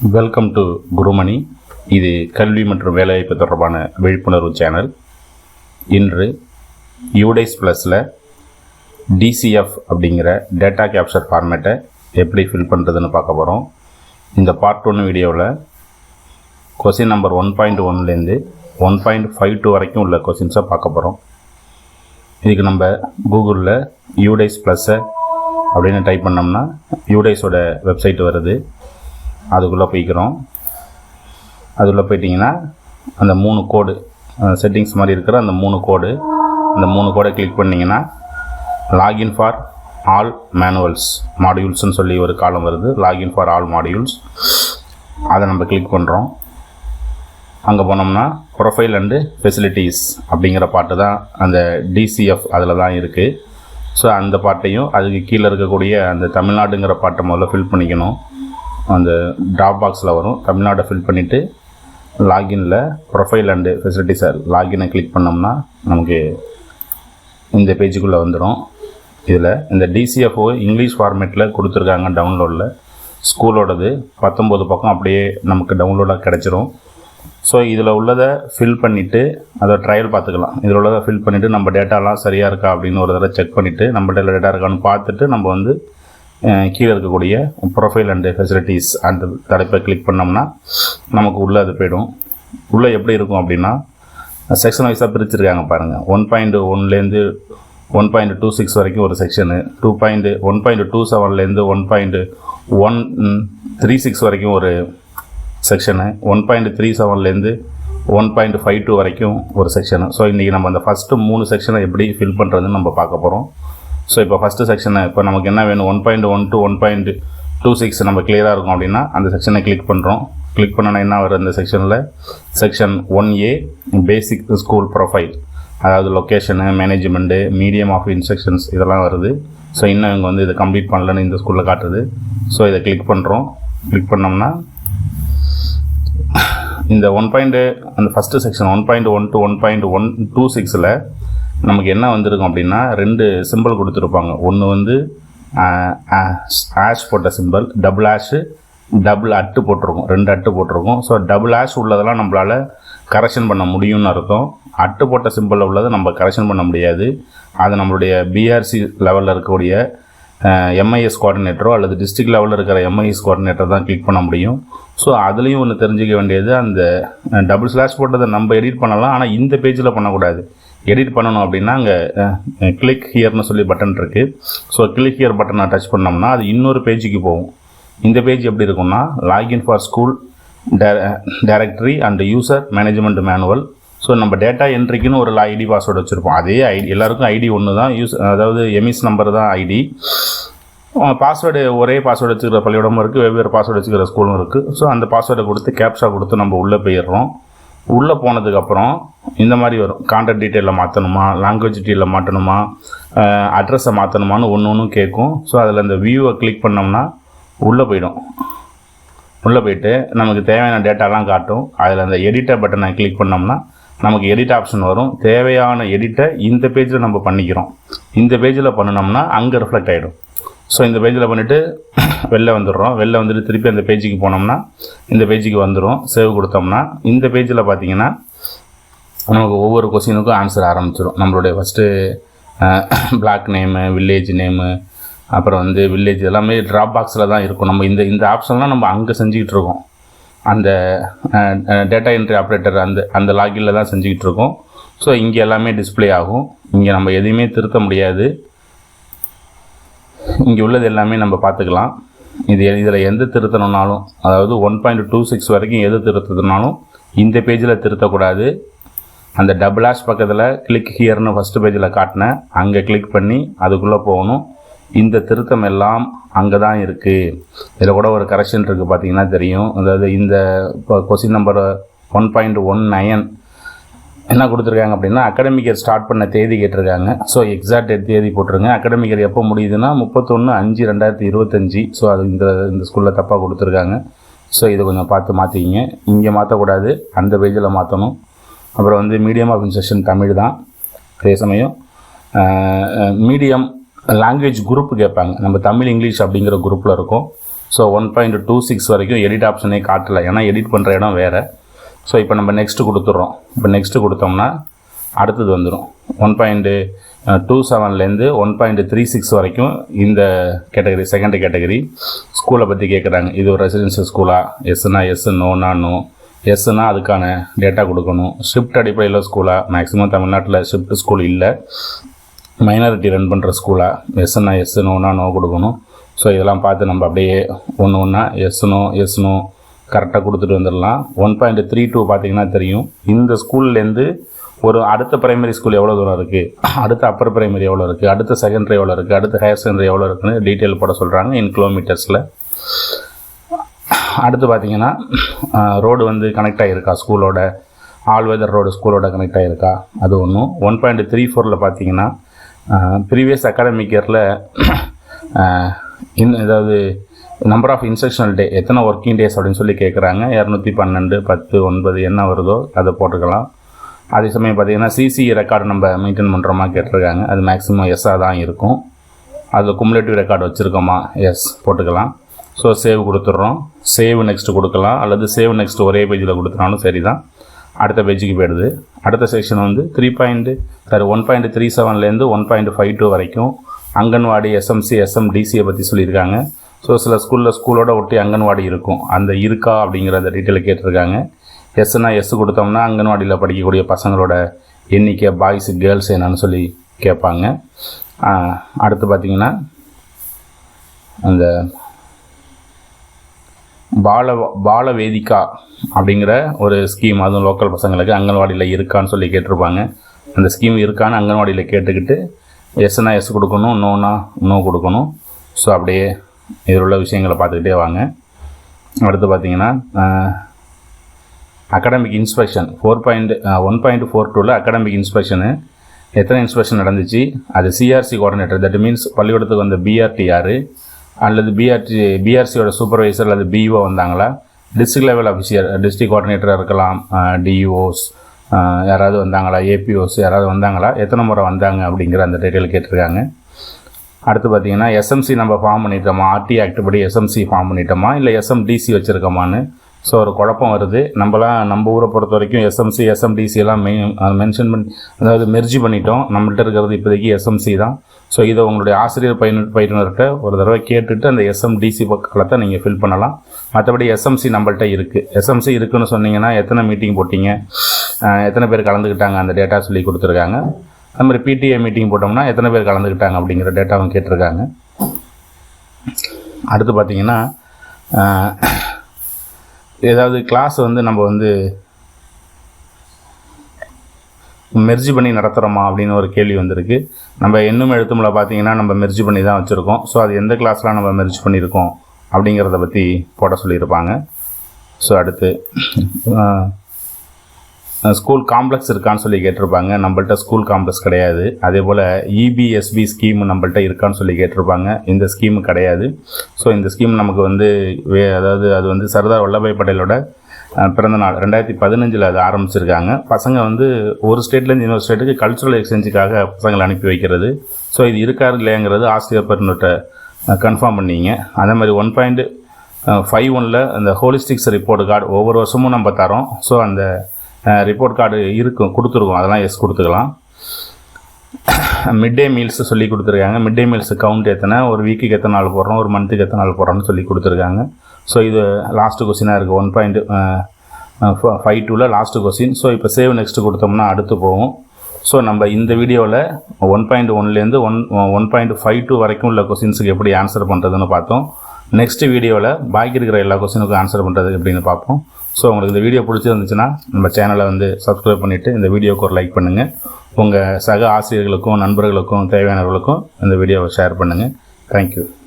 Welcome to குருமணி இது கல்வி மற்றும் வேலைவாய்ப்பு தொடர்பான விழிப்புணர்வு சேனல். இன்று யூடைஸ் ப்ளஸில் டிசிஎஃப் அப்படிங்கிற டேட்டா கேப்சர் ஃபார்மேட்டை எப்படி ஃபில் பண்ணுறதுன்னு பார்க்க போகிறோம் இந்த பார்ட் ஒன்று வீடியோவில் கொஸ்டின் நம்பர் ஒன் பாயிண்ட் ஒன்லேருந்து ஒன் பாயிண்ட் ஃபைவ் டூ வரைக்கும் உள்ள கொஸ்டின்ஸை பார்க்க போகிறோம் இதுக்கு நம்ம கூகுளில் யூடைஸ் ப்ளஸ்ஸை அப்படின்னு டைப் பண்ணோம்னா யூடைஸோட வெப்சைட் வருது. அதுக்குள்ளே போய்க்கிறோம். அதுக்குள்ளே போயிட்டிங்கன்னா அந்த மூணு கோடு செட்டிங்ஸ் மாதிரி இருக்கிற அந்த மூணு கோடு அந்த மூணு கோடை கிளிக் பண்ணிங்கன்னா லாகின் ஃபார் ஆல் மேனுவல்ஸ் மாடியூல்ஸ்னு சொல்லி ஒரு காலம் வருது. லாகின் ஃபார் ஆல் மாடியூல்ஸ் அதை நம்ம கிளிக் பண்ணுறோம் அங்கே போனோம்னா ப்ரொஃபைல் அண்டு ஃபெசிலிட்டிஸ் அப்படிங்கிற பாட்டு தான் அந்த டிசிஎஃப் அதில் தான் இருக்குது ஸோ அந்த பாட்டையும் அதுக்கு கீழே இருக்கக்கூடிய அந்த தமிழ்நாடுங்கிற பாட்டை முதல்ல ஃபில் பண்ணிக்கணும். அந்த ட்ராப் பாக்ஸில் வரும். தமிழ்நாடை ஃபில் பண்ணிவிட்டு லாகின்ல ப்ரொஃபைல் அண்டு ஃபெசிலிட்டிஸை லாகினை கிளிக் பண்ணோம்னா நமக்கு இந்த பேஜுக்குள்ளே வந்துடும் இதில் இந்த டிசிஎஃப்ஓ இங்கிலீஷ் ஃபார்மேட்டில் கொடுத்துருக்காங்க டவுன்லோடில் ஸ்கூலோடது பத்தொம்போது பக்கம் அப்படியே நமக்கு டவுன்லோடாக கிடச்சிரும். ஸோ இதில் உள்ளதை ஃபில் பண்ணிவிட்டு அதை ட்ரையல் பார்த்துக்கலாம். இதில் உள்ளதை ஃபில் பண்ணிவிட்டு நம்ம டேட்டாலாம் சரியாக இருக்கா அப்படின்னு ஒரு தடவை செக் பண்ணிவிட்டு நம்ம டேட்டா இருக்கான்னு பார்த்துட்டு நம்ம வந்து கீழே இருக்கக்கூடிய ப்ரொஃபைல் அண்டு ஃபெசிலிட்டிஸ் அந்த தலைப்பை கிளிக் பண்ணோம்னா நமக்கு உள்ளே அது போயிடும். உள்ளே எப்படி இருக்கும் அப்படின்னா செக்ஷன் வைஸாக பிரிச்சுருக்காங்க பாருங்கள் ஒன் பாயிண்ட் ஒன்லேருந்து ஒன் பாயிண்ட் டூ சிக்ஸ் வரைக்கும் ஒரு section two point one point two செவன்லேருந்து one point one three six வரைக்கும் ஒரு செக்ஷனு ஒன் பாயிண்ட் த்ரீ செவன்லேருந்து ஒன் பாயிண்ட் ஃபைவ் டூ வரைக்கும் ஒரு செக்ஷனு ஸோ இன்றைக்கி நம்ம அந்த ஃபஸ்ட்டு மூணு செக்ஷனை எப்படி ஃபில் பண்ணுறதுன்னு நம்ம பார்க்க போகிறோம் ஸோ இப்போ ஃபஸ்ட்டு செக்ஷனை இப்போ நமக்கு என்ன வேணும்? One point one two one point two six நம்ம கிளியராக இருக்கும் அப்படின்னா அந்த செக்ஷனை கிளிக் பண்ணுறோம் கிளிக் பண்ணனா என்ன வரும் அந்த செக்ஷனில் section one A basic school profile அதாவது location management medium of instructions இதெல்லாம் வருது. ஸோ இன்னும் இவங்க வந்து இதை கம்ப்ளீட் பண்ணலன்னு இந்த ஸ்கூலில் காட்டுது. ஸோ இதை கிளிக் பண்ணுறோம் கிளிக் பண்ணோம்னா இந்த ஒன் பாயிண்ட்டு அந்த first section one point one to one point one two சிக்ஸில் நமக்கு என்ன வந்திருக்கும் அப்படின்னா ரெண்டு சிம்பிள் கொடுத்துருப்பாங்க. ஒன்று வந்து ஆஷ் போட்ட சிம்பிள் டபுள் ஆஷு டபுள் அட்டு போட்டிருக்கும். ரெண்டு அட்டு போட்டிருக்கும். ஸோ டபுள் ஆஷ் உள்ளதெல்லாம் நம்மளால் கரெக்ஷன் பண்ண முடியும்னு அர்த்தம். அட்டு போட்ட சிம்பிளில் உள்ளதை நம்ம கரெக்ஷன் பண்ண முடியாது. அது நம்மளுடைய பிஆர்சி லெவலில் இருக்கக்கூடிய எம்ஐஎஸ் கோஆர்டினேட்டரோ அல்லது டிஸ்ட்ரிக்ட் லெவலில் இருக்கிற எம்ஐஎஸ் கோஆர்டினேட்டர் தான் கிளிக் பண்ண முடியும். ஸோ அதுலேயும் ஒன்று தெரிஞ்சுக்க வேண்டியது அந்த டபுள் ஸ்லாஷ் போட்டதை நம்ம எடிட் பண்ணலாம். ஆனால் இந்த பேஜில் பண்ணக்கூடாது. எடிட் பண்ணணும் அப்படின்னா அங்கே கிளிக் ஹியர்னு சொல்லி பட்டன் இருக்குது ஸோ கிளிக் ஹியர் பட்டனை டச் பண்ணோம்னா அது இன்னொரு பேஜுக்கு போகும். இந்த பேஜ் எப்படி இருக்கும்னா login for school directory and user management manual so நம்ம டேட்டா என்ட்ரிக்குன்னு ஒரு ஐடி பாஸ்வேர்டு வச்சுருப்போம். அதே ஐடி எல்லாருக்கும் ஐடி ஒன்று தான் யூஸ் அதாவது எமிஸ் நம்பர் தான் ஐடி பாஸ்வேர்டு ஒரே பாஸ்வேர்டு வச்சுக்கிற பள்ளியிடமும் இருக்குது வெவ்வேறு பாஸ்வேர்டு வச்சுக்கிற ஸ்கூலும் இருக்குது ஸோ அந்த பாஸ்வேர்டை கொடுத்து கேப்ஷா கொடுத்து நம்ம உள்ளே போயிடுறோம். உள்ளே போனதுக்கப்புறம் இந்த மாதிரி வரும். கான்டாக்ட் டீட்டெயிலில் மாற்றணுமா லாங்குவேஜ் டீட்டெயிலில் மாற்றணுமா அட்ரஸை மாற்றணுமான்னு ஒன்று ஒன்றும் கேட்கும் ஸோ அதில் இந்த வியூவை கிளிக் பண்ணோம்னா உள்ளே போயிடும். உள்ளே போயிட்டு நமக்கு தேவையான டேட்டாலாம் காட்டும். அதில் அந்த எடிட்டர் பட்டனை கிளிக் பண்ணோம்னா நமக்கு எடிட் ஆப்ஷன் வரும். தேவையான எடிட்டை இந்த பேஜில் நம்ம பண்ணிக்கிறோம். இந்த பேஜில் பண்ணினோம்னா அங்கே ரிஃப்ளெக்ட் ஆகிடும் ஸோ இந்த பேஜில் பண்ணிவிட்டு வெளில வந்துடுறோம். வெளில வந்துட்டு திருப்பி அந்த பேஜுக்கு போனோம்னா இந்த பேஜுக்கு வந்துடும் சேவ் கொடுத்தோம்னா இந்த பேஜில் பார்த்தீங்கன்னா நமக்கு ஒவ்வொரு கொஸ்டினுக்கும் ஆன்சர் ஆரம்பிச்சிடும் நம்மளுடைய first block name village name அப்புறம் வந்து வில்லேஜ் எல்லாமே ட்ராப் பாக்ஸில் தான் இருக்கும். நம்ம இந்த இந்த ஆப்ஷன்லாம் நம்ம அங்கே செஞ்சுக்கிட்டு இருக்கோம். அந்த டேட்டா என்ட்ரி ஆப்ரேட்டர் அந்த அந்த லாகினில் தான் செஞ்சுக்கிட்டு இருக்கோம். ஸோ இங்கே எல்லாமே டிஸ்ப்ளே ஆகும். இங்கே நம்ம எதையுமே திருத்த முடியாது. இங்கே உள்ளது எல்லாமே நம்ம பார்த்துக்கலாம். இது இதில் எந்த திருத்தணும்னாலும் அதாவது ஒன் பாயிண்ட் டூ சிக்ஸ் வரைக்கும் எது திருத்தணும்னாலும் இந்த பேஜில் திருத்தக்கூடாது. அந்த டபுள் ஆஷ் பக்கத்தில் கிளிக் ஹியர்னு ஃபஸ்ட்டு பேஜில் காட்டினேன் அங்கே கிளிக் பண்ணி அதுக்குள்ளே போகணும். இந்த திருத்தம் எல்லாம் அங்கே தான் இருக்குது இதில் கூட ஒரு கரெக்ஷன் இருக்குது பார்த்தீங்கன்னா தெரியும். அதாவது இந்த question number one point one nine என்ன கொடுத்துருக்காங்க அப்படின்னா அகாடமிக் இயர் ஸ்டார்ட் பண்ண தேதி கேட்டிருக்காங்க. ஸோ எக்ஸாக்ட் தேதி போட்டிருங்க. அகாடமிக் இயர் எப்போ முடியுதுன்னா முப்பத்தொன்று அஞ்சு ரெண்டாயிரத்தி இருபத்தஞ்சி. ஸோ அது இந்த இந்த ஸ்கூலில் தப்பாக கொடுத்துருக்காங்க. ஸோ இதை கொஞ்சம் பார்த்து மாற்றிக்கிங்க இங்கே மாற்றக்கூடாது அந்த பேஜில் மாற்றணும் அப்புறம் வந்து மீடியம் ஆஃப் இன்ஸ்ட்ரக்ஷன் தமிழ் தான். அதே சமயம் மீடியம் லாங்குவேஜ் குரூப் கேட்பாங்க. நம்ம தமிழ் இங்கிலீஷ் அப்படிங்கிற குரூப்பில் இருக்கும். So one point two six வரைக்கும் எடிட் ஆப்ஷனே காட்டலை. ஏன்னா எடிட் பண்ணுற இடம் வேறு. ஸோ இப்போ நம்ம நெக்ஸ்ட்டு கொடுத்துட்றோம் இப்போ நெக்ஸ்ட்டு கொடுத்தோம்னா அடுத்தது வந்துடும் ஒன் பாயிண்ட்டு டூ செவன்லேருந்து ஒன் பாயிண்ட் த்ரீ சிக்ஸ் வரைக்கும் இந்த கேட்டகரி செகண்ட் கேட்டகரி ஸ்கூலை பற்றி கேட்குறாங்க இது ஒரு ரெசிடென்ஷியல் ஸ்கூலா எஸ்னா எஸ் நோனா நோ எஸ்னா அதுக்கான டேட்டா கொடுக்கணும். ஷிஃப்ட் அடிப்படையில் ஸ்கூலா மேக்ஸிமம் தமிழ்நாட்டில் ஷிஃப்ட் ஸ்கூல் இல்லை. மைனாரிட்டி ரன் பண்ணுற ஸ்கூலா எஸ்னா எஸ் நோனா நோ கொடுக்கணும். ஸோ இதெல்லாம் பார்த்து நம்ம அப்படியே ஒன்று ஒன்றா எஸ்னோ எஸ்னோ கரெக்டாக கொடுத்துட்டு வந்துடலாம். ஒன் பாயிண்ட் த்ரீ டூ பார்த்தீங்கன்னா தெரியும். இந்த ஸ்கூல்லேருந்து ஒரு அடுத்த பிரைமரி ஸ்கூல் எவ்வளோ தூரம் இருக்குது அடுத்த அப்பர் பிரைமரி எவ்வளோ இருக்குது அடுத்த செகண்டரி எவ்வளோ இருக்குது அடுத்த ஹையர் செகண்டரி எவ்வளோ இருக்குன்னு டீட்டெயில் போட சொல்கிறாங்க இன் கிலோமீட்டர்ஸில் அடுத்து பார்த்தீங்கன்னா ரோடு வந்து கனெக்ட் ஆகிருக்கா ஸ்கூலோட ஆல் வெதர் ரோடு ஸ்கூலோட கனெக்ட் ஆகிருக்கா அது ஒன்றும் ஒன் பாயிண்ட் த்ரீ ஃபோரில் பார்த்தீங்கன்னா ப்ரீவியஸ் அகாடமிக் இயரில் இன் ஏதாவது நம்பர் ஆஃப் இன்ஸ்ட்ரக்ஷனல் டே எத்தனை ஒர்க்கிங் டேஸ் அப்படின்னு சொல்லி கேட்குறாங்க இரநூத்தி பன்னெண்டு பத்து ஒன்பது என்ன வருதோ அதை போட்டுக்கலாம். அதே சமயம் பார்த்திங்கன்னா சிசி ரெக்கார்டு நம்ம மெயின்டைன் பண்ணுறோமா கேட்டிருக்காங்க. அது மேக்ஸிமம் எஸ்ஸாக தான் இருக்கும். அதில் குமுலேட்டிவ் ரெக்கார்டு வச்சுருக்கோமா? எஸ் போட்டுக்கலாம். ஸோ சேவ் கொடுத்துட்றோம். சேவ் நெக்ஸ்ட்டு கொடுக்கலாம். அல்லது சேவ் நெக்ஸ்ட் ஒரே பேஜில் கொடுத்துனாலும் சரி தான் அடுத்த பேஜுக்கு போயிடுது. அடுத்த செக்ஷன் வந்து three point sorry one point three செவன்லேருந்து one point five two வரைக்கும் அங்கன்வாடி எஸ்எம்சி எஸ்எம்டிசியை பற்றி சொல்லியிருக்காங்க. ஸோ சில ஸ்கூலில் ஸ்கூலோட ஒட்டி அங்கன்வாடி இருக்கும். அந்த இருக்கா அப்படிங்கிற அந்த டீட்டெயில் கேட்டிருக்காங்க. எஸ்னா எஸ் கொடுத்தோம்னா அங்கன்வாடியில் படிக்கக்கூடிய பசங்களோட எண்ணிக்கை பாய்ஸ் கேர்ள்ஸ் என்னன்னு சொல்லி கேட்பாங்க. அடுத்து பார்த்திங்கன்னா அந்த பால பால வேதிக்கா அப்படிங்கிற ஒரு ஸ்கீம் அதுவும் லோக்கல் பசங்களுக்கு அங்கன்வாடியில் இருக்கான்னு சொல்லி கேட்டிருப்பாங்க. அந்த ஸ்கீம் இருக்கான்னு அங்கன்வாடியில் கேட்டுக்கிட்டு எஸ்னா எஸ் கொடுக்கணும் நோனா நோ கொடுக்கணும். ஸோ அப்படியே இதில் உள்ள விஷயங்களை பார்த்துக்கிட்டே வாங்க. அடுத்து பார்த்தீங்கன்னா academic inspection four point one point four டூவில் அகாடமிக் இன்ஸ்பெக்ஷனு எத்தனை இன்ஸ்பெக்ஷன் நடந்துச்சு? அது சிஆர்சி கோஆர்டினேட்டர் தட் மீன்ஸ் பள்ளிக்கூடத்துக்கு வந்த பிஆர்டி யார்? அல்லது பிஆர்டி பிஆர்சியோட சூப்பர்வைசர் அல்லது பிஇஓ வந்தாங்களா? டிஸ்ட்ரிக்ட் லெவல் அஃபிஷியல் டிஸ்ட்ரிக்ட் கோஆர்டினேட்டராக இருக்கலாம். டிஇஓஸ் யாராவது வந்தாங்களா? ஏபிஓஸ் யாராவது வந்தாங்களா? எத்தனை முறை வந்தாங்க அப்படிங்கிற அந்த டீட்டெயில் கேட்டிருக்காங்க. அடுத்து பார்த்தீங்கன்னா எஸ்எம்சி நம்ம ஃபார்ம் பண்ணிட்டோமா? ஆர்டி ஆக்ட் படி எஸ்எம்சி ஃபார்ம் பண்ணிட்டோமா? இல்லை எஸ்எம்டிசி வச்சுருக்கோமான்னு? ஸோ ஒரு குழப்பம் வருது. நம்மளாம் நம்ம ஊரை பொறுத்த வரைக்கும் எஸ்எம்சி எஸ்எம்டிசி எல்லாம் மெயின் மென்ஷன் பண்ணி அதாவது மெர்ஜி பண்ணிட்டோம். நம்மள்ட்ட இருக்கிறது இப்போதைக்கு எஸ்எம்சி தான். ஸோ இதை உங்களுடைய ஆசிரியர் பயிர் பயிரினர்கிட்ட ஒரு தடவை கேட்டுட்டு அந்த எஸ்எம்டிசி காலத்தை நீங்கள் ஃபில் பண்ணலாம். மற்றபடி எஸ்எம்சி நம்மள்ட்ட இருக்குது எஸ்எம்சி இருக்குன்னு சொன்னீங்கன்னா எத்தனை மீட்டிங் போட்டிங்க? எத்தனை பேர் கலந்துக்கிட்டாங்க? அந்த டேட்டா சொல்லி கொடுத்துருக்காங்க. அது மாதிரி பிடிஏ மீட்டிங் போட்டோம்னா எத்தனை பேர் கலந்துக்கிட்டாங்க அப்படிங்கிற டேட்டாவும் கேட்டிருக்காங்க. அடுத்து பார்த்தீங்கன்னா ஏதாவது கிளாஸ் வந்து நம்ம வந்து மெர்ஜி பண்ணி நடத்துகிறோமா அப்படின்னு ஒரு கேள்வி வந்திருக்கு. நம்ம இன்னும் எழுத்துமில் பார்த்தீங்கன்னா நம்ம மெர்ஜி பண்ணி தான் வச்சுருக்கோம். ஸோ அது எந்த கிளாஸ்லாம் நம்ம மெர்ஜ் பண்ணியிருக்கோம் அப்படிங்கிறத பற்றி போட சொல்லியிருப்பாங்க. ஸோ அடுத்து ஸ்கூல் காம்ப்ளெக்ஸ் இருக்கான்னு சொல்லி கேட்டிருப்பாங்க. நம்மள்ட்ட ஸ்கூல் காம்ப்ளெக்ஸ் கிடையாது. அதே போல் இபிஎஸ்பி ஸ்கீம் நம்மள்ட்ட இருக்கான்னு சொல்லி கேட்டிருப்பாங்க. இந்த ஸ்கீம் கிடையாது. ஸோ இந்த ஸ்கீம் நமக்கு வந்து வே அதாவது அது வந்து சர்தார் வல்லபாய் பட்டேலோட பிறந்த நாள் ரெண்டாயிரத்தி பதினஞ்சில் அது ஆரம்பிச்சிருக்காங்க. பசங்க வந்து ஒரு ஸ்டேட்லேருந்து இன்னொரு ஸ்டேட்டுக்கு கல்ச்சுரல் எக்ஸ்சேஞ்சுக்காக பசங்களை அனுப்பி வைக்கிறது. ஸோ இது இருக்காரு இல்லையாங்கிறது ஆசிரியர் பெருநோட்டை கன்ஃபார்ம் பண்ணிங்க. அதே மாதிரி ஒன் பாயிண்ட் ஃபைவ் ஒனில் அந்த ஹோலிஸ்டிக்ஸ் ரிப்போர்ட் கார்டு ஒவ்வொரு வருஷமும் நம்ம தரோம். ஸோ அந்த ரிப்போர்ட் கார்டு இருக்கும் கொடுத்துருக்கோம். அதெல்லாம் எஸ் கொடுத்துக்கலாம். மிட் டே மீல்ஸ் சொல்லி கொடுத்துருக்காங்க. மிட் டே மீல்ஸ் கவுண்ட் எத்தனை? ஒரு வீக்குக்கு எத்தனை நாள் போடுறோம்? ஒரு மந்த்துக்கு எத்தனை நாள் போடுறோம்னு சொல்லி கொடுத்துருக்காங்க. ஸோ இது லாஸ்ட்டு கொஸ்டினாக இருக்குது ஒன் பாயிண்ட் ஃபைவ் டூவில் லாஸ்ட்டு கொஸ்டின் ஸோ இப்போ சேவ் நெக்ஸ்ட்டு கொடுத்தோம்னா அடுத்து போகும். ஸோ நம்ம இந்த வீடியோவில் ஒன் பாயிண்ட் ஒன்லேருந்து one one point five two வரைக்கும் உள்ள கொஸ்டின்ஸுக்கு எப்படி ஆன்சர் பண்ணுறதுன்னு பார்த்தோம். நெக்ஸ்ட் வீடியோவில் பாக்கி இருக்கிற எல்லா கொஸ்டினுக்கும் ஆன்சர் பண்ணுறது எப்படின்னு பார்ப்போம். ஸோ உங்களுக்கு இந்த வீடியோ பிடிச்சிருந்துச்சுன்னா நம்ம சேனலை வந்து சப்ஸ்கிரைப் பண்ணிவிட்டு இந்த வீடியோக்கு ஒரு லைக் பண்ணுங்கள் உங்கள் சக ஆசிரியர்களுக்கும் நண்பர்களுக்கும் தேவையானவர்களுக்கும் இந்த வீடியோவை ஷேர் பண்ணுங்கள் தேங்க்யூ